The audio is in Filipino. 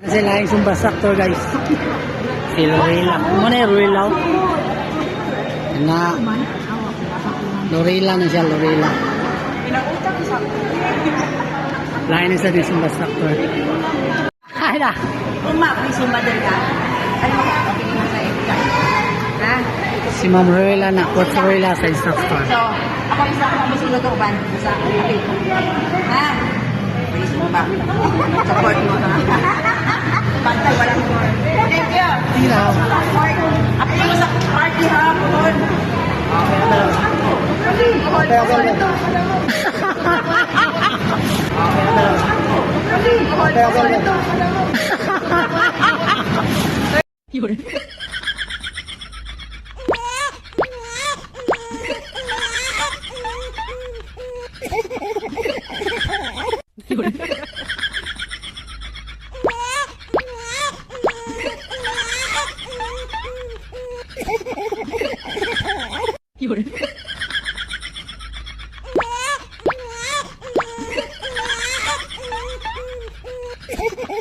Sila yung sumba saktor guys. Si Lorela. Ano yung Lorela? Na. Lorela na siya, Lorela. Lain na sa din sumba saktor. Ay na. Uma, may sumadal ka. Ano mo mo sa ika? Ha? Si Ma'am Lorela na. Coach Lorela sa instructor. So, ako isa ako ang masunod ko ban sa ko. Ha? May sumba. Support mo ha. 有人。有人。有人。